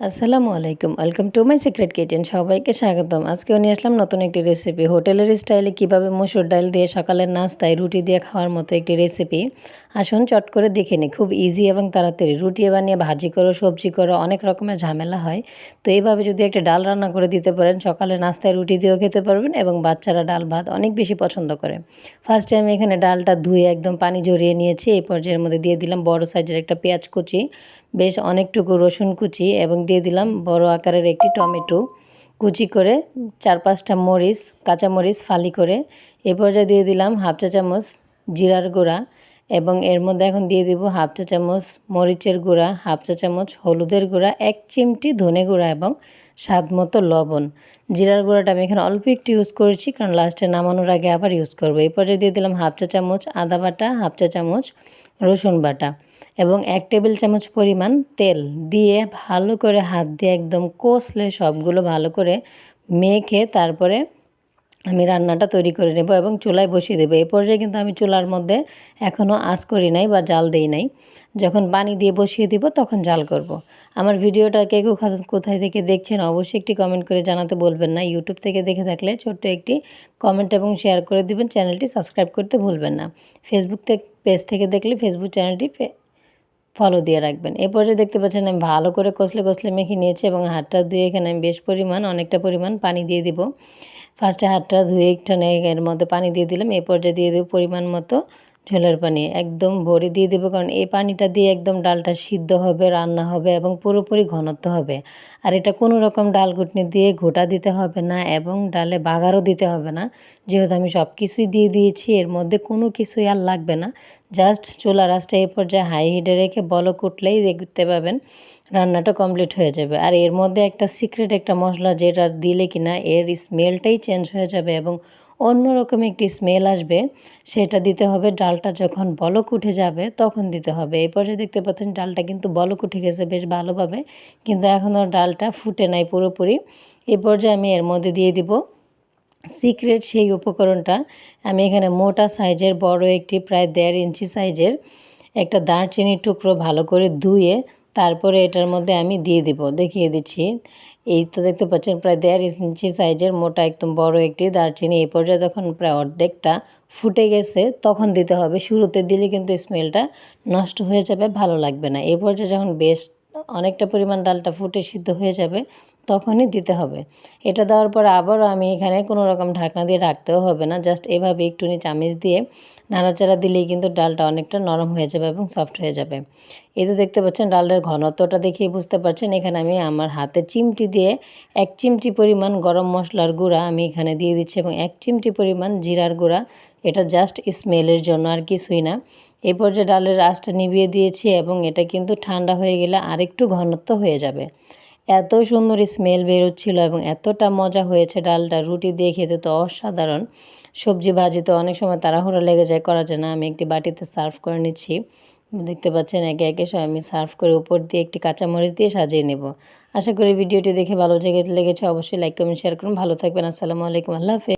আসসালামু আলাইকুম। Welcome to my secret kitchen সবাইকে স্বাগতম। আজকেও নিয়ে আসলাম নতুন একটি রেসিপি হোটেলের স্টাইলে কীভাবে মসুর ডাল দিয়ে সকালের নাস্তায় রুটি দিয়ে খাওয়ার মতো একটি রেসিপি আসুন চট করে দেখে নিই। খুব ইজি এবং তাড়াতাড়ি। রুটি বানিয়ে ভাজি করো, সবজি করো, অনেক রকমের ঝামেলা হয়। তো এইভাবে যদি একটা ডাল রান্না করে দিতে পারেন, সকালে নাস্তায় রুটি দিয়েও খেতে পারবেন এবং বাচ্চারা ডাল ভাত অনেক বেশি পছন্দ করে। ফার্স্টে আমি এখানে ডালটা ধুয়ে একদম পানি ঝরিয়ে নিয়েছি। এই পর্যায়ের মধ্যে দিয়ে দিলাম বড় সাইজের একটা পেঁয়াজ কুচি, বেশ অনেকটুকু রসুন কুচি এবং দিয়ে দিলাম বড় আকারের একটি টমেটো কুচি করে, চার পাঁচটা মরিচ কাঁচা মরিচ ফালি করে, এ পর্যায়ে দিয়ে দিলাম হাফ চা চামচ জিরার গুঁড়া এবং এর মধ্যে এখন দিয়ে দিব হাফ চা চামচ মরিচের গুঁড়া, হাফ চা চামচ হলুদের গুঁড়া, এক চিমটি ধনে গুঁড়া এবং স্বাদ মতো লবণ। জিরার গুঁড়াটা আমি এখানে অল্প একটু ইউজ করেছি কারণ লাস্টে নামানোর আগে আবার ইউজ করব। এই পর্যায়ে দিয়ে দিলাম হাফ চা চামচ আদা বাটা, হাফ চা চামচ রসুন বাটা এবং এক টেবিল চামচ পরিমাণ তেল দিয়ে ভালো করে হাত দিয়ে একদম কষলে সবগুলো ভালো করে মেখে তারপরে আমি রান্নাটা তৈরি করে নেব এবং চুলায় বসিয়ে দেবো। এই পর্যায়ে কিন্তু আমি চুলার মধ্যে এখনও আঁচ করি নাই বা জাল দেই নাই। যখন পানি দিয়ে বসিয়ে দিব তখন জাল করব। আমার ভিডিওটা কে কেউ কোথায় থেকে দেখছেন অবশ্যই একটি কমেন্ট করে জানাতে বলবেন না। ইউটিউব থেকে দেখে থাকলে ছোট্ট একটি কমেন্ট এবং শেয়ার করে দিবেন। চ্যানেলটি সাবস্ক্রাইব করতে ভুলবেন না। ফেসবুক পেজ থেকে দেখলে ফেসবুক চ্যানেলটি ফলো দিয়ে রাখবেন। এই পর্যায়ে দেখতে পাচ্ছেন আমি ভালো করে কষলে কষলে মেখে নিয়েছি এবং হাতটা ধুয়ে এখানে আমি বেশ পরিমাণ, অনেকটা পরিমাণ পানি দিয়ে দিব। ফার্স্টে হাতটা ধুয়ে একটু এর মধ্যে পানি দিয়ে দিলাম। এই পর্যায়ে দিয়ে দেবো পরিমাণ মতো ঝোলের পানি একদম ভরে দিয়ে দেবো, কারণ এই পানিটা দিয়ে একদম ডালটা সিদ্ধ হবে, রান্না হবে এবং পুরোপুরি ঘনত্ব হবে। আর এটা কোনো রকম ডাল ঘুটনি দিয়ে ঘোটা দিতে হবে না এবং ডালে বাগারও দিতে হবে না। যেহেতু আমি সব কিছুই দিয়ে দিয়েছি, এর মধ্যে কোনো কিছুই আর লাগবে না। জাস্ট চুলা রাসটা এই পর্যায়ে হাই হিটে রেখে বলক উঠলেই দেখতে পাবেন রান্নাটা কমপ্লিট হয়ে যাবে। আর এর মধ্যে একটা সিক্রেট একটা মশলা যেটা দিলে কিনা এর স্মেলটাই চেঞ্জ হয়ে যাবে এবং অন্যরকম একটি স্মেল আসবে, সেটা দিতে হবে ডালটা যখন বলক উঠে যাবে তখন দিতে হবে। এই পর্যায়ে দেখতে পাচ্ছেন ডালটা কিন্তু বলক উঠে গেছে বেশ ভালোভাবে, কিন্তু এখনও ডালটা ফুটে নাই পুরোপুরি। এই পর্যায়ে আমি এর মধ্যে দিয়ে দিব সিক্রেট সেই উপকরণটা। আমি এখানে মোটা সাইজের, বড় একটি প্রায় দেড় ইঞ্চি সাইজের একটা দারচিনির টুকরো ভালো করে ধুয়ে তারপরে এটার মধ্যে আমি দিয়ে দিব। দেখিয়ে দিচ্ছি। এই তো দেখতে পাচ্ছেন, প্রায় দেড় ইঞ্চি সাইজের মোটা একদম বড় একটি দারচিনি। এই পর্যায়ে যখন প্রায় অর্ধেকটা ফুটে গেছে, তখন দিতে হবে। শুরুতে দিলে কিন্তু স্মেলটা নষ্ট হয়ে যাবে, ভালো লাগবে না। এই পর্যায়ে যখন বেশ অনেকটা পরিমাণ ডালটা ফুটে সিদ্ধ হয়ে যাবে তখনই দিতে হবে। এটা দেওয়ার পর আবারও আমি এখানে কোনো রকম ঢাকনা দিয়ে রাখতেও হবে না। জাস্ট এভাবে একটুনি চামিচ দিয়ে নাড়াচাড়া দিলেই কিন্তু ডালটা অনেকটা নরম হয়ে যাবে এবং সফট হয়ে যাবে। এই তো দেখতে পাচ্ছেন ডালের ঘনত্বটা দেখেই বুঝতে পারছেন। এখানে আমি আমার হাতে চিমটি দিয়ে এক চিমটি পরিমাণ গরম মশলার গুঁড়া আমি এখানে দিয়ে দিচ্ছি এবং এক চিমটি পরিমাণ জিরার গুঁড়া। এটা জাস্ট স্মেলের জন্য আর কিছুই না। এই পর্যায়ে ডালের আঁচটা নিভিয়ে দিয়েছি এবং এটা কিন্তু ঠান্ডা হয়ে গেলে আরেকটু ঘনত্ব হয়ে যাবে। এত সুন্দর স্মেল বেরোচ্ছিল এবং এতটা মজা হয়েছে ডালটা। রুটি দিয়ে খেতে তো অসাধারণ। সবজি ভাজি তো অনেক সময় তাড়াহুড়া লেগে যায়, করা যায় না। আমি একটি বাটিতে সার্ভ করে নিচ্ছি। দেখতে পাচ্ছেন একে একে সব আমি সার্ভ করে উপর দিয়ে একটি কাঁচামরিচ দিয়ে সাজিয়ে নেব। আশা করি ভিডিওটি দেখে ভালো লেগেছে। অবশ্যই লাইক কমেন্ট শেয়ার করুন। ভালো থাকবেন। আসসালামু আলাইকুম। আল্লাহ হাফেজ।